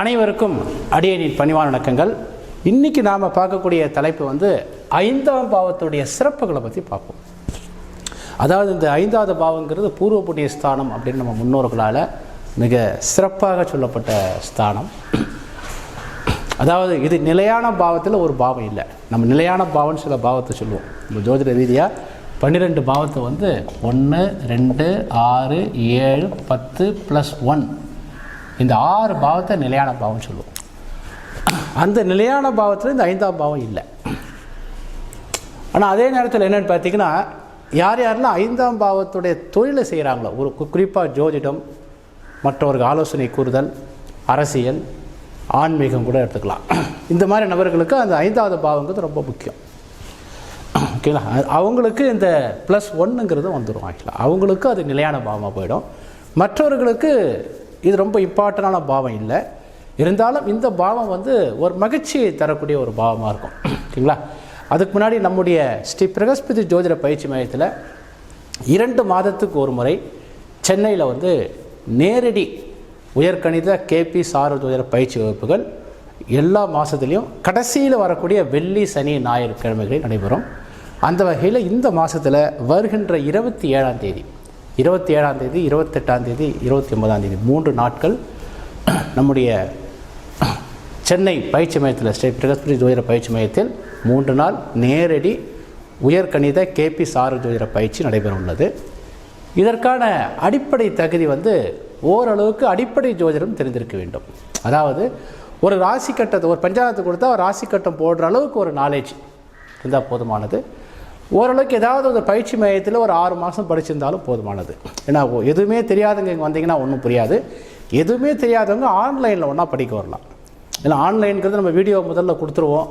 அனைவருக்கும் அடியனின் பணிவான வணக்கங்கள். இன்னைக்கு நாம் பார்க்கக்கூடிய தலைப்பு வந்து ஐந்தாம் பாவத்துடைய சிறப்புகளை பற்றி பார்ப்போம். அதாவது இந்த ஐந்தாவது பாவங்கிறது பூர்வ புண்ணிய ஸ்தானம் அப்படின்னு நம்ம முன்னோர்களால் மிக சிறப்பாக சொல்லப்பட்ட ஸ்தானம். அதாவது இது நிலையான பாவத்தில் ஒரு பாவம் இல்லை. நம்ம நிலையான பாவம்னு சில பாவத்தை சொல்லுவோம். நம்ம ஜோதிட ரீதியாக பன்னிரெண்டு பாவத்தை வந்து ஒன்று ரெண்டு ஆறு ஏழு பத்து ப்ளஸ் ஒன் இந்த ஆறு பாவத்தை நிலையான பாவம்னு சொல்லுவோம். அந்த நிலையான பாவத்தில் இந்த ஐந்தாம் பாவம் இல்லை. ஆனால் அதே நேரத்தில் என்னென்னு பார்த்தீங்கன்னா யார் யாரெல்லாம் ஐந்தாம் பாவத்துடைய தொழிலை செய்கிறாங்களோ ஒரு குறிப்பாக ஜோதிடம் மற்றவருக்கு ஆலோசனை கூறுதல் அரசியல் ஆன்மீகம் கூட எடுத்துக்கலாம். இந்த மாதிரி நபர்களுக்கு அந்த ஐந்தாவது பாவங்கிறது ரொம்ப முக்கியம். ஓகேங்களா? அவங்களுக்கு இந்த ப்ளஸ் ஒன்னுங்கிறது வந்துடும் ஆக்சுவலாக அவங்களுக்கு அது நிலையான பாவமாக போயிடும். மற்றவர்களுக்கு இது ரொம்ப இம்பார்ட்டண்டான பாவம் இல்லை. இருந்தாலும் இந்த பாவம் வந்து ஒரு மகிழ்ச்சியை தரக்கூடிய ஒரு பாவமாக இருக்கும். ஓகேங்களா? அதுக்கு முன்னாடி நம்முடைய ஸ்ரீ பிரகஸ்பதி ஜோதிட பயிற்சி மையத்தில் இரண்டு மாதத்துக்கு ஒரு முறை சென்னையில் வந்து நேரடி உயர்கணித கேபி சார ஜோதிட பயிற்சி வகுப்புகள் எல்லா மாதத்துலேயும் கடைசியில் வரக்கூடிய வெள்ளி சனி ஞாயிறு கிழமைகளில் நடைபெறும். அந்த வகையில் இந்த மாதத்தில் வருகின்ற இருபத்தி ஏழாம் தேதி இருபத்தி ஏழாம் தேதி இருபத்தெட்டாம் தேதி இருபத்தி ஒன்பதாம் தேதி. மூன்று நாட்கள் நம்முடைய சென்னை பயிற்சி மையத்தில் ஸ்ரீ பிரகஸ்பதி ஜோதிட பயிற்சி மையத்தில் மூன்று நாள் நேரடி உயர்கணித கேபி சாரு ஜோதிட பயிற்சி நடைபெற உள்ளது இதற்கான அடிப்படை தகுதி வந்து ஓரளவுக்கு அடிப்படை ஜோதிடம் தெரிந்திருக்க வேண்டும். அதாவது ஒரு ராசி கட்டத்தை ஒரு பஞ்சாயத்து கொடுத்தா ஒரு ராசி கட்டம் போடுற அளவுக்கு ஒரு நாலேஜ் இருந்தால் போதுமானது. ஓரளவுக்கு ஏதாவது ஒரு பயிற்சி மையத்தில் ஒரு ஆறு மாதம் படிச்சிருந்தாலும் போதுமானது. ஏன்னா எதுவுமே தெரியாதவங்க இங்கே வந்தீங்கன்னா ஒன்றும் புரியாது. எதுவுமே தெரியாதவங்க ஆன்லைனில் ஒன்றா படிக்க வரலாம். ஏன்னா ஆன்லைனுங்கிறது நம்ம வீடியோ முதல்ல கொடுத்துருவோம்.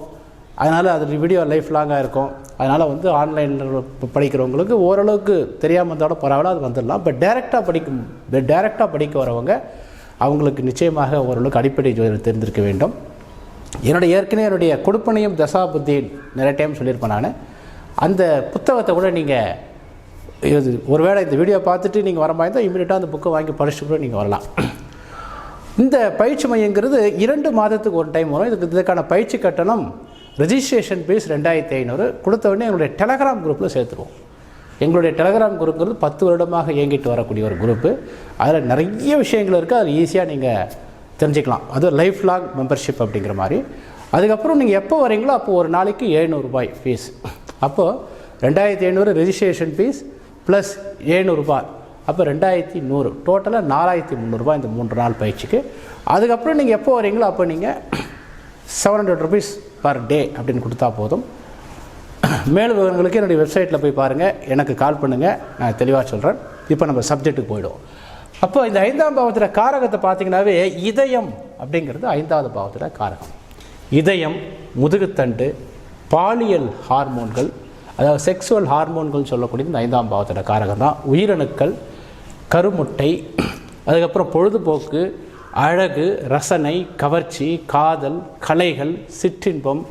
அதனால் அது வீடியோ லைஃப் லாங்காக இருக்கும். அதனால் வந்து ஆன்லைனில் படிக்கிறவங்களுக்கு ஓரளவுக்கு தெரியாமல் இருந்தாலும் பரவாயில்ல அது வந்துடலாம். பட் டைரெக்டாக படிக்கும் டைரெக்டாக படிக்க வரவங்க அவங்களுக்கு நிச்சயமாக ஓரளவுக்கு அடிப்படை ஜோதிடம் தெரிந்திருக்க வேண்டும். என்னுடைய ஏற்கனவே என்னுடைய கொடுப்பனையும் தசா நிறைய டைம் சொல்லியிருப்பேன் நான். அந்த புத்தகத்தை கூட நீங்கள் இது ஒருவேளை இந்த வீடியோ பார்த்துட்டு நீங்கள் வர மாதிரி இருந்தால் இமீடியட்டாக அந்த புக்கை வாங்கி படிச்சுட்டு கூட நீங்கள் வரலாம். இந்த பயிற்சி மையங்கிறது இரண்டு மாதத்துக்கு ஒரு டைம் வரும். இதுக்கு இதுக்கான பயிற்சி கட்டணம் ரெஜிஸ்ட்ரேஷன் ஃபீஸ் ரெண்டாயிரத்தி ஐநூறு. கொடுத்தவொடனே எங்களுடைய டெலகிராம் குரூப்பில் சேர்த்துருவோம். எங்களுடைய டெலகிராம் குரூப்ங்கிறது பத்து வருடமாக இயங்கிட்டு வரக்கூடிய ஒரு குரூப்பு அதில் நிறைய விஷயங்கள் இருக்குது அதில் ஈஸியாக நீங்கள் தெரிஞ்சுக்கலாம். அது லைஃப் லாங் மெம்பர்ஷிப் அப்படிங்கிற மாதிரி. அதுக்கப்புறம் நீங்கள் எப்போ வரீங்களோ அப்போ ஒரு நாளைக்கு எழுநூறுபாய் ஃபீஸ் அப்போது ரெண்டாயிரத்தி ஐநூறு ரெஜிஸ்ட்ரேஷன் ஃபீஸ் ப்ளஸ் ஏழ்நூறுபா. அப்போ ரெண்டாயிரத்தி நூறு. டோட்டலாக நாலாயிரத்தி முந்நூறுரூபா இந்த மூன்று நாள் பயிற்சிக்கு. அதுக்கப்புறம் நீங்கள் எப்போ வரீங்களோ அப்போ நீங்கள் seven hundred rupees per day அப்படின்னு கொடுத்தா போதும். மேலும் விவரங்களுக்கு என்னுடைய வெப்சைட்டில் போய் பாருங்கள் எனக்கு கால் பண்ணுங்கள் நான் தெளிவாக சொல்கிறேன் இப்போ நம்ம சப்ஜெக்ட்டுக்கு போயிடுவோம். அப்போ இந்த ஐந்தாம் பாவத்தில் காரகத்தை பார்த்தீங்கன்னாவே இதயம் அப்படிங்கிறது ஐந்தாவது பாவத்தில் காரகம். இதயம் முதுகுத்தண்டு பாலியல் ஹார்மோன்கள் அதாவது செக்ஸுவல் ஹார்மோன்கள் சொல்லக்கூடிய இந்த ஐந்தாம் பாவத்தோட காரகம் தான். உயிரணுக்கள் கருமுட்டை அதுக்கப்புறம் பொழுதுபோக்கு அழகு ரசனை கவர்ச்சி காதல் கலைகள் சிற்றின்பம்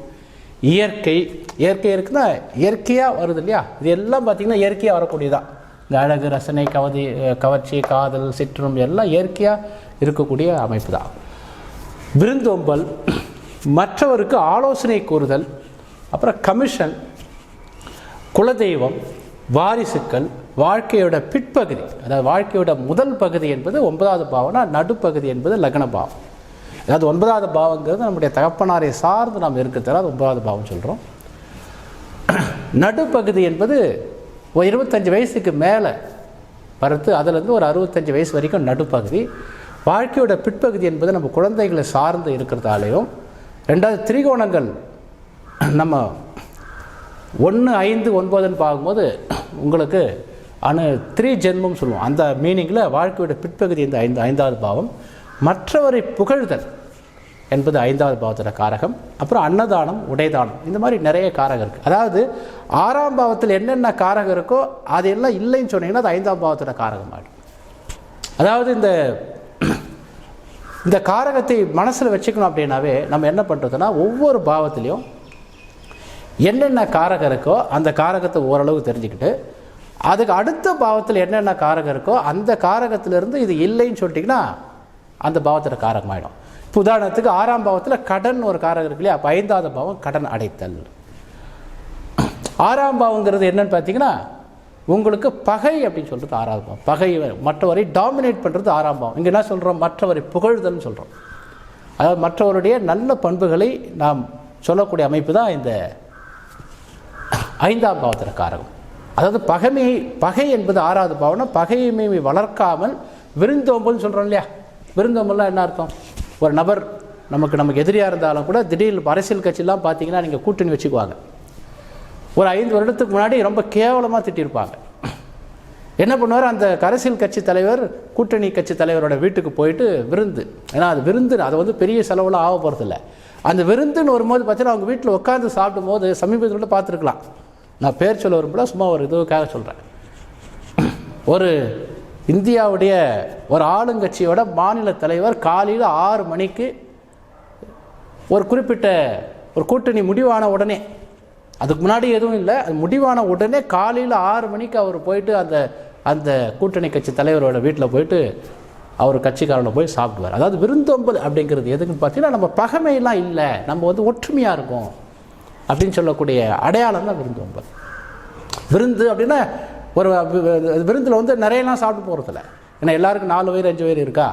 இயற்கை. இயற்கை இருக்குன்னா இயற்கையாக வருது இல்லையா? இது எல்லாம் பார்த்திங்கன்னா இயற்கையாக வரக்கூடியதான் இந்த அழகு ரசனை கவதி கவர்ச்சி காதல் சிற்றின்பம் எல்லாம் இயற்கையாக இருக்கக்கூடிய அமைப்பு தான். விருந்தோம்பல் மற்றவருக்கு ஆலோசனை கூறுதல் அப்புறம் கமிஷன் குலதெய்வம் வாரிசுக்கள் வாழ்க்கையோட பிற்பகுதி. அதாவது வாழ்க்கையோட முதல் பகுதி என்பது ஒன்பதாவது பாவம்னா நடுப்பகுதி என்பது லக்ன பாவம். அதாவது ஒன்பதாவது பாவங்கிறது நம்முடைய தகப்பனாரை சார்ந்து நாம் இருக்கிறதால அது ஒன்பதாவது பாவம் சொல்கிறோம் நடுப்பகுதி என்பது ஒரு இருபத்தஞ்சி வயசுக்கு மேலே வறுத்து அதுலேருந்து ஒரு அறுபத்தஞ்சு வயசு வரைக்கும் நடுப்பகுதி. வாழ்க்கையோட பிற்பகுதி என்பது நம்ம குழந்தைகளை சார்ந்து இருக்கிறதாலையும் ரெண்டாவது திரிகோணங்கள் நம்ம ஒன்று ஐந்து ஒன்பதுன்னு பார்க்கும்போது உங்களுக்கு அணு த்ரீ ஜென்மம் சொல்லுவோம். அந்த மீனிங்கில் வாழ்க்கையோட பிற்பகுதி இந்த ஐந்து ஐந்தாவது பாவம். மற்றவரை புகழ்தல் என்பது ஐந்தாவது பாவத்தோட காரகம். அப்புறம் அன்னதானம் உடைதானம். இந்த மாதிரி நிறைய காரகம் இருக்குது அதாவது ஆறாம் பாவத்தில் என்னென்ன காரகம் இருக்கோ அது எல்லாம் இல்லைன்னு சொன்னீங்கன்னா அது ஐந்தாம் பாவத்தோட காரகம் ஆகிடும் அதாவது இந்த இந்த காரகத்தை மனசில் வச்சுக்கணும் அப்படின்னாவே நம்ம என்ன பண்ணுறதுன்னா ஒவ்வொரு பாவத்திலையும் என்னென்ன காரகம் இருக்கோ அந்த காரகத்தை ஓரளவு தெரிஞ்சுக்கிட்டு அதுக்கு அடுத்த பாவத்தில் என்னென்ன காரகம் இருக்கோ அந்த காரகத்திலிருந்து இது இல்லைன்னு சொல்லிட்டிங்கன்னா அந்த பாவத்தில் காரகமாயிடும். இப்போ உதாரணத்துக்கு ஆறாம் பாவத்தில் கடன் ஒரு காரகம் இருக்கு இல்லையா? அப்போ ஐந்தாவது பாவம் கடன் அடைத்தல். ஆறாம் பாவங்கிறது என்னன்னு பார்த்தீங்கன்னா உங்களுக்கு பகை அப்படின்னு சொல்கிறது ஆறாவது பாவம். பகை மற்றவரை டாமினேட் பண்ணுறது ஆறாம் பாவம். இங்கே என்ன சொல்கிறோம் மற்றவரை புகழ்தல்னு சொல்கிறோம் அதாவது மற்றவருடைய நல்ல பண்புகளை நாம் சொல்லக்கூடிய அமைப்பு தான் இந்த ஐந்தாம் பாவத்தில் காரகம் அதாவது பகைமை பகை என்பது ஆறாவது பாவம்னா பகைமை வளர்க்காமல் விருந்தோம்பல்னு சொல்கிறோம் இல்லையா? விருந்தோம்பல்லாம் என்ன அர்த்தம்? ஒரு நபர் நமக்கு நமக்கு எதிரியாக இருந்தாலும் கூட திடீர்னு அரசியல் கட்சியெலாம் பார்த்தீங்கன்னா நீங்கள் கூட்டணி வச்சுக்குவாங்க. ஒரு ஐந்து வருடத்துக்கு முன்னாடி ரொம்ப கேவலமாக திட்டியிருப்பாங்க என்ன பண்ணுவார்? அந்த அரசியல் கட்சி தலைவர் கூட்டணி கட்சி தலைவரோட வீட்டுக்கு போயிட்டு விருந்து. ஏன்னா அது விருந்து அதை வந்து பெரிய செலவுலாம் ஆக போகிறதில்ல அந்த விருந்துன்னு வரும்போது பார்த்தீங்கன்னா அவங்க வீட்டில் உட்காந்து சாப்பிடும் போது சமீபத்தில் பார்த்துருக்கலாம் நான் பேர் சொல்ல வரும்போது சும்மா ஒரு இதுக்காக சொல்கிறேன் ஒரு இந்தியாவுடைய ஒரு ஆளுங்கட்சியோட மாநில தலைவர் காலையில் ஆறு மணிக்கு ஒரு குறிப்பிட்ட ஒரு கூட்டணி முடிவான உடனே அதுக்கு முன்னாடி எதுவும் இல்லை அது முடிவான உடனே காலையில் ஆறு மணிக்கு அவர் போயிட்டு அந்த அந்த கூட்டணி கட்சி தலைவரோட வீட்டில் போயிட்டு அவர் கட்சிக்காரனை போய் சாப்பிடுவார். அதாவது விருந்தோம்பல் அப்படிங்கிறது எதுக்குன்னு பார்த்தீங்கன்னா நம்ம பகைமையெல்லாம் இல்லை நம்ம வந்து ஒற்றுமையாக இருக்கோம். அப்படின்னு சொல்லக்கூடிய அடையாளம் தான் விருந்தோம்பல் விருந்து அப்படின்னா ஒரு விருந்தில் வந்து நிறையலாம் சாப்பிட்டு போகிறதில்ல ஏன்னா எல்லாருக்கும் நாலு வயிறு அஞ்சு வயிறு இருக்கா?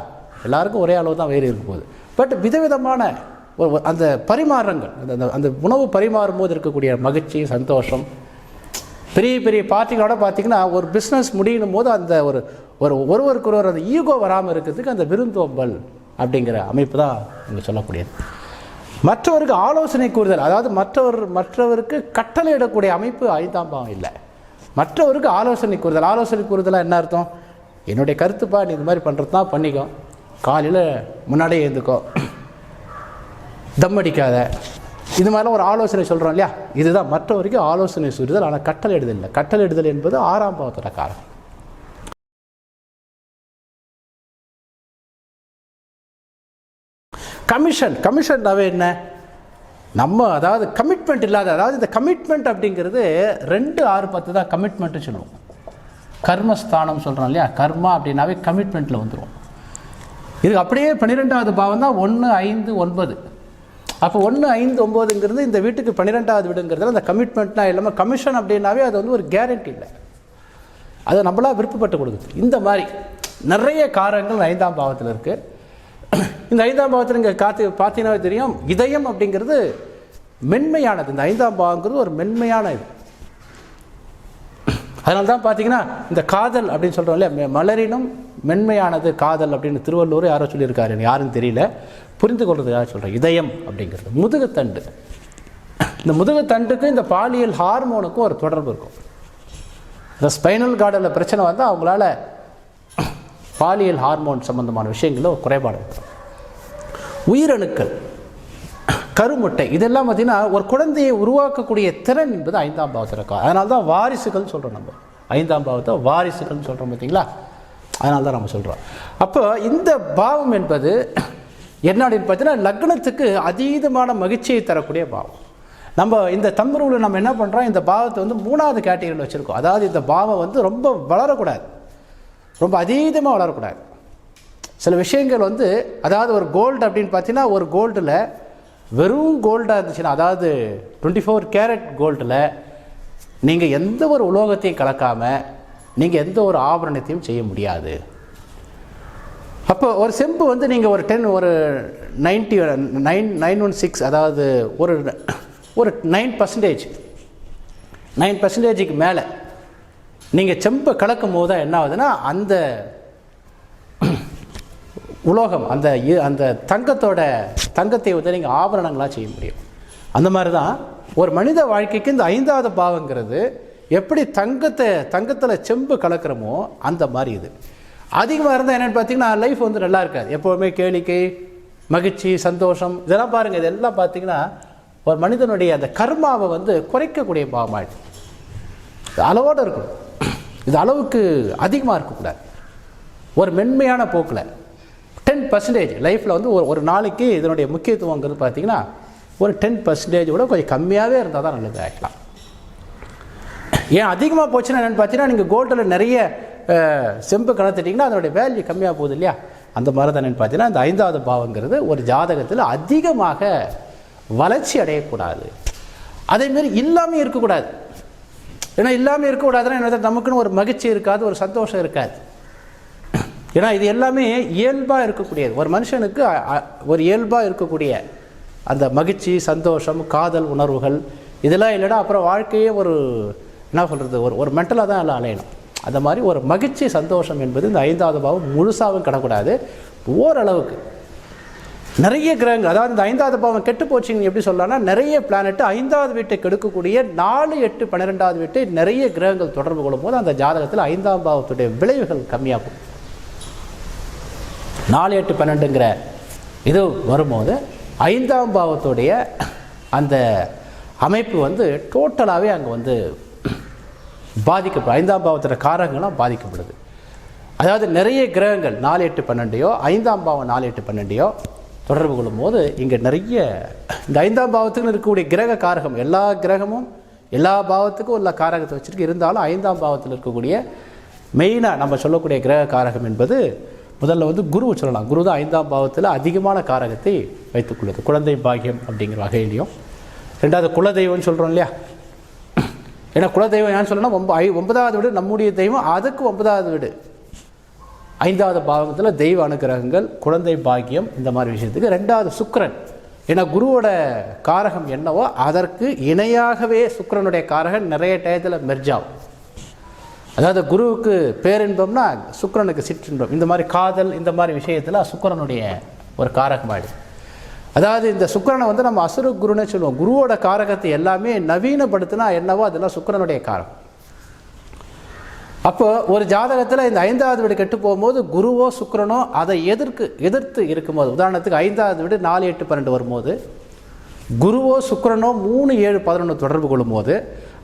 எல்லாருக்கும் ஒரே அளவு தான் வயிறு இருக்க போகுது. பட் விதவிதமான அந்த பரிமாறங்கள் அந்த அந்த- அந்த உணவு பரிமாறும் போது இருக்கக்கூடிய மகிழ்ச்சி சந்தோஷம் பெரிய பெரிய பார்ட்டிகளோட பார்த்திங்கன்னா ஒரு பிஸ்னஸ் முடியும் போது அந்த ஒரு ஒரு ஒருவருக்கு ஒருவர் அந்த ஈகோ வராமல் இருக்கிறதுக்கு அந்த விருந்தோம்பல் அப்படிங்கிற அமைப்பு தான் இங்கே சொல்லக்கூடியது. மற்றவருக்கு ஆலோசனை கூறுதல். அதாவது மற்றவர் மற்றவருக்கு கட்டளையிடக்கூடிய அமைப்பு ஐந்தாம் பாவம் இல்லை. மற்றவருக்கு ஆலோசனை கூறுதல். ஆலோசனை கூறுதலாக என்ன அர்த்தம்? என்னுடைய கருத்துப்பா நீ இது மாதிரி பண்ணுறது தான் பண்ணிக்கோ. காலையில் முன்னாடியே எழுந்துக்கோ. தம் அடிக்காத. இது மாதிரிலாம் ஒரு ஆலோசனை சொல்கிறோம் இல்லையா? இதுதான் மற்றவருக்கு ஆலோசனை சொல்லுதல் ஆனால் கட்டளை எடுதல் இல்லை. கட்டளை எடுதல் என்பது ஆறாம் பாவத்தோட காரணம். கமிஷன் கமிஷன்னாவே என்ன? நம்ம அதாவது கமிட்மெண்ட் இல்லாத அதாவது இந்த கமிட்மெண்ட் அப்படிங்கிறது ரெண்டு ஆறு பத்து தான் கமிட்மெண்ட்டு சொல்லுவோம். கர்மஸ்தானம் சொல்கிறோம் இல்லையா? கர்மா அப்படின்னாவே கமிட்மெண்ட்டில் வந்துடும் இது அப்படியே பன்னிரெண்டாவது பாவம் தான் ஒன்று ஐந்து ஒன்பது. அப்போ ஒன்று ஐந்து ஒம்போதுங்கிறது இந்த வீட்டுக்கு பன்னிரெண்டாவது வீடுங்கிறது அந்த கமிட்மெண்ட்னா இல்லாமல் கமிஷன் அப்படின்னாவே அது வந்து ஒரு கேரண்டி இல்லை. அதை நம்மளா விருப்பப்பட்டு கொடுக்குது. இந்த மாதிரி நிறைய காரங்கள் ஐந்தாம் பாவத்தில் இருக்குது இந்த ஐந்தாம் பாவத்தில் இங்கே காத்து பார்த்தீங்கன்னா தெரியும். இதயம் அப்படிங்கிறது மென்மையானது. இந்த ஐந்தாம் பாவங்கிறது ஒரு மென்மையான இது. அதனால தான் பார்த்தீங்கன்னா இந்த காதல் அப்படின்னு சொல்கிறோம் இல்லையா? மெ- மலரினும் மென்மையானது காதல் அப்படின்னு திருவள்ளுவர் யாரோ சொல்லியிருக்காரு. யாருன்னு தெரியல. புரிந்து கொள்றதுக்காக சொல்கிறேன் இதயம் அப்படிங்கிறது. முதுகுத்தண்டு. இந்த முதுகுத்தண்டுக்கும் இந்த பாலியல் ஹார்மோனுக்கும் ஒரு தொடர்பு இருக்கும். இந்த ஸ்பைனல் கார்டில் பிரச்சனை வந்தால் அவங்களால பாலியல் ஹார்மோன் சம்பந்தமான விஷயங்களோ குறைபாடு. இருக்கும் உயிரணுக்கள் கருமுட்டை இதெல்லாம் பார்த்தீங்கன்னா ஒரு குழந்தையை உருவாக்கக்கூடிய திறன் என்பது ஐந்தாம் பாவத்தில் இருக்கும் அதனால தான் வாரிசுகள் சொல்கிறோம் நம்ம. ஐந்தாம் பாவத்தை வாரிசுகள்னு சொல்கிறோம் பார்த்தீங்களா? அதனால தான் நம்ம சொல்கிறோம் அப்போ இந்த பாவம் என்பது என்ன அப்படின்னு பார்த்தீங்கன்னா லக்னத்துக்கு அதீதமான மகிழ்ச்சியை தரக்கூடிய பாவம். நம்ம இந்த தம்புருவில் நம்ம என்ன பண்ணுறோம் இந்த பாவத்தை வந்து மூணாவது கேட்டகரியில் வச்சுருக்கோம். அதாவது இந்த பாவம் வந்து ரொம்ப வளரக்கூடாது. ரொம்ப அதீதமாக வளரக்கூடாது. சில விஷயங்கள் வந்து அதாவது ஒரு கோல்டு அப்படின்னு பார்த்தீங்கன்னா ஒரு கோல்டில் வெறும் கோல்டாக இருந்துச்சுன்னா அதாவது டுவெண்ட்டி ஃபோர் கேரட் கோல்டில் நீங்கள் எந்த ஒரு உலோகத்தையும் கலக்காமல் நீங்கள் எந்த ஒரு ஆபரணத்தையும் செய்ய முடியாது. அப்போ ஒரு செம்பு வந்து நீங்கள் ஒரு டென் ஒரு ninety nine nine one six அதாவது ஒரு ஒரு நைன் பர்சன்டேஜ் நைன் பர்சன்டேஜுக்கு மேலே நீங்கள் செம்பை கலக்கும் போது தான் என்ன ஆகுதுன்னா அந்த உலோகம் அந்த இ- அந்த தங்கத்தோட தங்கத்தை வந்து நீங்கள் ஆபரணங்களாக செய்ய முடியும். அந்த மாதிரி தான் ஒரு மனித வாழ்க்கைக்கு இந்த ஐந்தாவது பாவங்கிறது எப்படி தங்கத்தை தங்கத்தில் செம்பு கலக்கிறோமோ அந்த மாதிரி இது. அதிகமாக இருந்தால் என்னென்னு பார்த்தீங்கன்னா லைஃப் வந்து நல்லா இருக்காது. எப்போவுமே கேளிக்கை மகிழ்ச்சி சந்தோஷம் இதெல்லாம் பாருங்கள் இதெல்லாம் பார்த்தீங்கன்னா ஒரு மனிதனுடைய அந்த கர்மாவை வந்து குறைக்கக்கூடிய பாவமாயிடுது. அளவோடு இருக்கணும். இது அளவுக்கு அதிகமாக இருக்கக்கூடாது. ஒரு மென்மையான போக்கில் டென் பர்சன்டேஜ் லைஃப்பில் வந்து ஒரு ஒரு நாளைக்கு இதனுடைய முக்கியத்துவங்கிறது பார்த்தீங்கன்னா ஒரு டென் பர்சன்டேஜ் விட கொஞ்சம் கம்மியாகவே இருந்தால் தான் நல்லது ஆகிக்கலாம் ஏன் அதிகமாக போச்சுன்னா என்னென்னு பார்த்தீங்கன்னா நீங்கள் கோல்டில் நிறைய செம்பு கலந்துட்டிங்கன்னா அதனுடைய வேல்யூ கம்மியாக போகுது இல்லையா? அந்த மாதிரி தானே பார்த்தீங்கன்னா இந்த ஐந்தாவது பாவங்கிறது ஒரு ஜாதகத்தில் அதிகமாக வளர்ச்சி அடையக்கூடாது. அதேமாரி இல்லாமல் இருக்கக்கூடாது. ஏன்னா இல்லாமல் இருக்கக்கூடாதுன்னா என்ன நமக்குன்னு ஒரு மகிழ்ச்சி இருக்காது ஒரு சந்தோஷம் இருக்காது. ஏன்னா இது எல்லாமே இயல்பாக இருக்கக்கூடியது. ஒரு மனுஷனுக்கு ஒரு இயல்பாக இருக்கக்கூடிய அந்த மகிழ்ச்சி சந்தோஷம் காதல் உணர்வுகள் இதெல்லாம் இல்லைன்னா அப்புறம் வாழ்க்கையே ஒரு என்ன சொல்கிறது ஒரு ஒரு மென்டலாக தான் எல்லாம் அலையணும். அந்த மாதிரி ஒரு மகிழ்ச்சி சந்தோஷம் என்பது இந்த ஐந்தாவது பாவம் முழுசாகவும் கிடக்கூடாது. ஓரளவுக்கு. நிறைய கிரகங்கள் அதாவது இந்த ஐந்தாவது பாவம் கெட்டு போச்சுன்னு எப்படி சொல்லலாம்னா நிறைய பிளானெட்டு ஐந்தாவது வீட்டை கெடுக்கக்கூடிய நாலு எட்டு பன்னிரெண்டாவது வீட்டை நிறைய கிரகங்கள் தொடர்பு கொள்ளும் போது அந்த ஜாதகத்தில் ஐந்தாம் பாவத்துடைய விளைவுகள் கம்மியாகும். நாலு எட்டு பன்னெண்டுங்கிற இது வரும்போது ஐந்தாம் பாவத்துடைய அந்த அமைப்பு வந்து டோட்டலாகவே அங்கே வந்து பாதிக்கப்படும். ஐந்தாம் பாவத்தோட காரகங்களாம் பாதிக்கப்படுது. அதாவது நிறைய கிரகங்கள் நாலு எட்டு பன்னெண்டையோ ஐந்தாம் பாவம் நாலு எட்டு பன்னெண்டையோ தொடர்பு கொள்ளும்போது இங்கே நிறைய இந்த ஐந்தாம் பாவத்துக்குன்னு இருக்கக்கூடிய கிரக காரகம் எல்லா கிரகமும் எல்லா பாவத்துக்கும் உள்ள காரகத்தை வச்சுருக்கு. இருந்தாலும் ஐந்தாம் பாவத்தில் இருக்கக்கூடிய மெயினாக நம்ம சொல்லக்கூடிய கிரக காரகம் என்பது முதல்ல வந்து குரு சொல்லலாம். குரு தான் ஐந்தாம் பாவத்தில் அதிகமான காரகத்தை வைத்துக்கொள்ளுது. குழந்தை பாக்கியம் அப்படிங்கிற வகையிலையும். ரெண்டாவது குலதெய்வம்னு சொல்கிறோம் இல்லையா? ஏன்னா குலதெய்வம் ஏன்னு சொல்லணும்னா ஒம்ப ஐ ஒன்பதாவது வீடு நம்முடைய தெய்வம் அதுக்கு ஒன்பதாவது வீடு. ஐந்தாவது பாகத்தில் தெய்வ அனுகிரகங்கள் குழந்தை பாக்கியம் இந்த மாதிரி விஷயத்துக்கு. ரெண்டாவது சுக்கரன். ஏன்னா குருவோட காரகம் என்னவோ அதற்கு இணையாகவே சுக்கரனுடைய காரகம் நிறைய டயத்தில் மெர்ஜாகும் அதாவது குருவுக்கு பேரின்பம்னா சுக்கிரனுக்கு சிற்றின்பம். இந்த மாதிரி காதல் இந்த மாதிரி விஷயத்தில் சுக்கிரனுடைய ஒரு காரகமாயிடுது அதாவது இந்த சுக்கரனை வந்து நம்ம அசுர குருன்னு சொல்லுவோம். குருவோட காரகத்தை எல்லாமே நவீனப்படுத்தினா என்னவோ அதெல்லாம் சுக்கிரனுடைய காரகம். அப்போ ஒரு ஜாதகத்தில் இந்த ஐந்தாவது வீடு கெட்டு போகும்போது குருவோ சுக்கரனோ அதை எதிர்க்கு எதிர்த்து இருக்கும்போது உதாரணத்துக்கு ஐந்தாவது வீடு நாலு எட்டு பன்னெண்டு வரும்போது குருவோ சுக்கரனோ மூணு ஏழு பதினொன்று தொடர்பு கொள்ளும்போது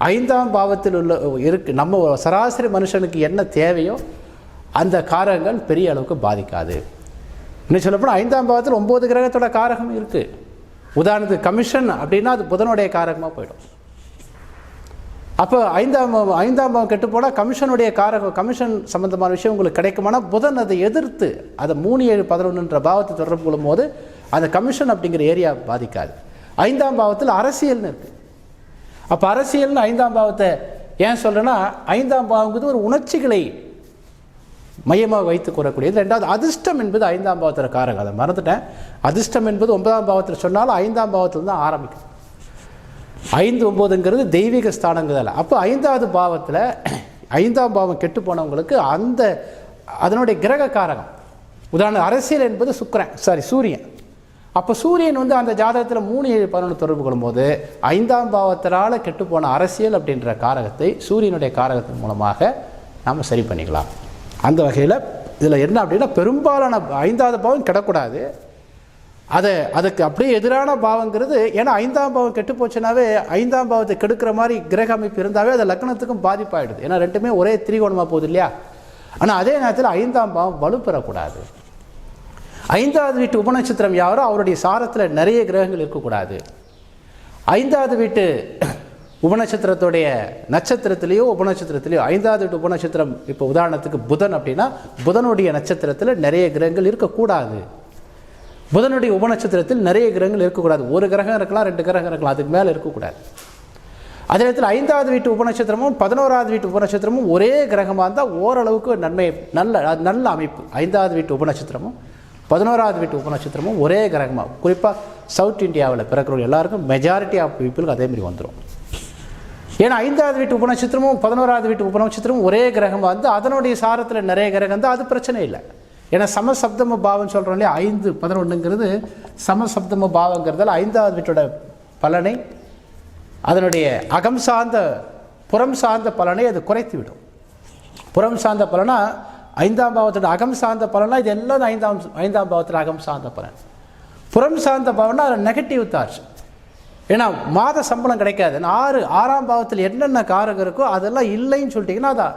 ஐந்தாம் பாவத்தில் உள்ள இருக்கு நம்ம சராசரி மனுஷனுக்கு என்ன தேவையோ அந்த காரகங்கள் பெரிய அளவுக்கு பாதிக்காது. இன்னும் சொல்லப்போனால் ஐந்தாம் பாவத்தில் ஒம்பது கிரகத்தோட காரகம் இருக்குது உதாரணத்துக்கு கமிஷன் அப்படின்னா அது புதனுடைய காரகமாக போயிடும். அப்போ ஐந்தாம் ஐந்தாம் பாவம் கெட்டு போனால் கமிஷனுடைய காரக கமிஷன் சம்பந்தமான விஷயம் உங்களுக்கு கிடைக்குமானா புதன் அதை எதிர்த்து அதை மூணு ஏழு பதினொன்றுன்ற பாவத்தை தொடர்பு கொள்ளும்போது அந்த கமிஷன் அப்படிங்கிற ஏரியா பாதிக்காது. ஐந்தாம் பாவத்தில் அரசியல்னு இருக்குது அப்போ அரசியல்னு ஐந்தாம் பாவத்தை ஏன் சொல்கிறேன்னா ஐந்தாம் பாவங்கிறது ஒரு உணர்ச்சிகளை மையமாக வைத்து கூறக்கூடியது. ரெண்டாவது அதிர்ஷ்டம் என்பது ஐந்தாம் பாவத்தில் காரகம். அதை மறந்துட்டேன். அதிர்ஷ்டம் என்பது ஒன்பதாம் பாவத்தில் சொன்னாலும் ஐந்தாம் பாவத்தில் தான் ஆரம்பிக்கும். ஐந்து ஒம்போதுங்கிறது தெய்வீக ஸ்தானங்கிறதால அப்போ ஐந்தாவது பாவத்தில் ஐந்தாம் பாவம் கெட்டு போனவங்களுக்கு அந்த அதனுடைய கிரக காரகம். உதாரணம் அரசியல் என்பது சுக்கரன் சாரி சூரியன். அப்போ சூரியன் வந்து அந்த ஜாதகத்தில் மூணு ஏழு பதினொன்று தொடர்பு கொள்ளும்போது ஐந்தாம் பாவத்தினால் கெட்டுப்போன அரசியல் அப்படின்ற காரகத்தை சூரியனுடைய காரகத்தின் மூலமாக நாம் சரி பண்ணிக்கலாம். அந்த வகையில் இதில் என்ன அப்படின்னா பெரும்பாலான ஐந்தாவது பாவம் கிடக்கூடாது. அதை அதுக்கு அப்படியே எதிரான பாவங்கிறது ஏன்னா ஐந்தாம் பாவம் கெட்டு போச்சுனாவே ஐந்தாம் பாவத்தை கெடுக்கிற மாதிரி கிரக அமைப்பு இருந்தாவே அது லக்னத்துக்கும் பாதிப்பாயிடுது. ஏன்னா ரெண்டுமே ஒரே திரிகோணமாக போகுது இல்லையா? ஆனால் அதே நேரத்தில் ஐந்தாம் பாவம் வலுப்பெறக்கூடாது ஐந்தாவது வீட்டு உபநட்சத்திரம் யாரோ அவருடைய சாரத்தில் நிறைய கிரகங்கள் இருக்கக்கூடாது. ஐந்தாவது வீட்டு உபநட்சத்திரத்துடைய நட்சத்திரத்திலேயோ உபநட்சத்திரத்திலேயோ ஐந்தாவது வீட்டு உபநட்சத்திரம் இப்போ உதாரணத்துக்கு புதன் அப்படின்னா புதனுடைய நட்சத்திரத்தில் நிறைய கிரகங்கள் இருக்கக்கூடாது. புதனுடைய உபநட்சத்திரத்தில் நிறைய கிரகங்கள் இருக்கக்கூடாது. ஒரு கிரகம் இருக்கலாம் ரெண்டு கிரகம் இருக்கலாம். அதுக்கு மேலே இருக்கக்கூடாது. அதே நேரத்தில் ஐந்தாவது வீட்டு உபநட்சத்திரமும் பதினோராவது வீட்டு உபநட்சத்திரமும் ஒரே கிரகமாக இருந்தால் ஓரளவுக்கு நன்மை நல்ல நல்ல அமைப்பு. ஐந்தாவது வீட்டு உபநட்சத்திரமும் பதினோராவது வீட்டு உபநட்சத்திரமும் ஒரே கிரகமாக குறிப்பாக சவுத் இந்தியாவில் பிறக்கிறவங்க எல்லாருக்கும் மெஜாரிட்டி ஆஃப் பீப்புளுக்கு அதேமாதிரி வந்துடும் ஏன்னா ஐந்தாவது வீட்டு உபநட்சத்திரமும் பதினோராவது வீட்டு உபநட்சத்திரமும் ஒரே கிரகமாக வந்து அதனுடைய சாரத்தில் நிறைய கிரகம் இருந்தால் அது பிரச்சனை இல்லை. ஏன்னா சமசப்தம பாவம் சொல்கிறோம் இல்லையா? ஐந்து பதினொன்றுங்கிறது சமசப்தம பாவங்கிறதால ஐந்தாவது வீட்டோட பலனை அதனுடைய அகம் சார்ந்த புறம் சார்ந்த பலனை அது குறைத்து விடும் புறம் சார்ந்த பலனா ஐந்தாம் பாவத்தோட அகம் சார்ந்த பலனா இது எல்லாம் ஐந்தாம் ஐந்தாம் பாவத்தில் அகம் சார்ந்த பலன். புறம் சார்ந்த பலனா அது நெகட்டிவ் தாட்ஸ் ஏன்னா மாத சம்பளம் கிடைக்காது ஆறு ஆறாம் பாவத்தில் என்னென்ன காரகம் இருக்கோ அதெல்லாம் இல்லைன்னு சொல்லிட்டிங்கன்னா அதை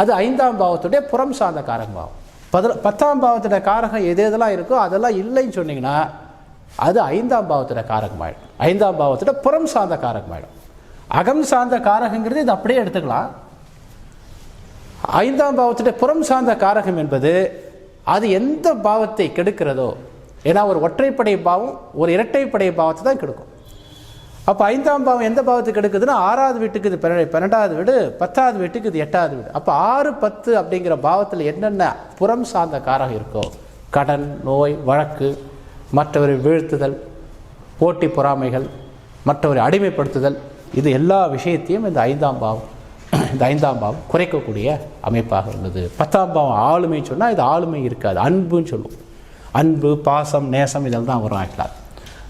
அது ஐந்தாம் பாவத்துடைய புறம் சார்ந்த காரகம் பாவம். பதில் பத்தாம் பாவத்தோட காரகம் எது எதெல்லாம் இருக்கோ அதெல்லாம் இல்லைன்னு சொன்னீங்கன்னா அது ஐந்தாம் பாவத்தோட காரகமாயிடும். ஐந்தாம் பாவத்தோட புறம் சார்ந்த காரகமாயிடும். அகம் சார்ந்த காரகங்கிறது இது அப்படியே எடுத்துக்கலாம். ஐந்தாம் பாவத்துடைய புறம் சார்ந்த காரகம் என்பது அது எந்த பாவத்தை கெடுக்கிறதோ ஏன்னா ஒரு ஒற்றைப்படை பாவம் ஒரு இரட்டைப்படை பாவத்தை தான் கெடுக்கும். அப்போ ஐந்தாம் பாவம் எந்த பாவத்துக்கு எடுக்குதுன்னா ஆறாவது வீட்டுக்கு இது பன்னெண்டாவது வீடு பத்தாவது வீட்டுக்கு இது எட்டாவது வீடு. அப்போ ஆறு பத்து அப்படிங்கிற பாவத்தில் என்னென்ன புறம் சார்ந்த காரகம் இருக்கோ கடன் நோய் வழக்கு மற்றவரை வீழ்த்துதல் போட்டி பொறாமைகள் மற்றவரை அடிமைப்படுத்துதல் இது எல்லா விஷயத்தையும் இந்த ஐந்தாம் பாவம் இந்த ஐந்தாம் பாவம் குறைக்கக்கூடிய அமைப்பாக உள்ளது பத்தாம் பாவம் ஆளுமை சொன்னால் இது ஆளுமை இருக்காது. அன்புன்னு சொல்லுவோம். அன்பு பாசம் நேசம் இதெல்லாம் தான் வரும் ஆக்கலாம்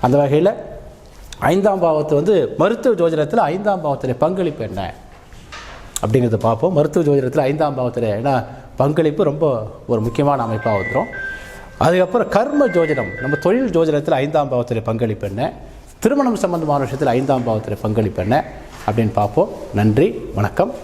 அந்த வகையில் ஐந்தாம் பாவத்தை வந்து மருத்துவ ஜோதிடத்தில் ஐந்தாம் பாவத்தில் பங்களிப்பு என்ன? அப்படிங்கிறத பார்ப்போம். மருத்துவ ஜோதிடத்தில் ஐந்தாம் பாவத்தில் ஏன்னா பங்களிப்பு ரொம்ப ஒரு முக்கியமான அமைப்பாக வந்துடும் அதுக்கப்புறம் கர்ம ஜோதிடம் நம்ம தொழில் ஜோதிடத்தில் ஐந்தாம் பாவத்தில் பங்களிப்பு என்ன? திருமணம் சம்பந்தமான விஷயத்தில் ஐந்தாம் பாவத்தில் பங்களிப்பு என்ன? அப்படின்னு பார்ப்போம். நன்றி வணக்கம்.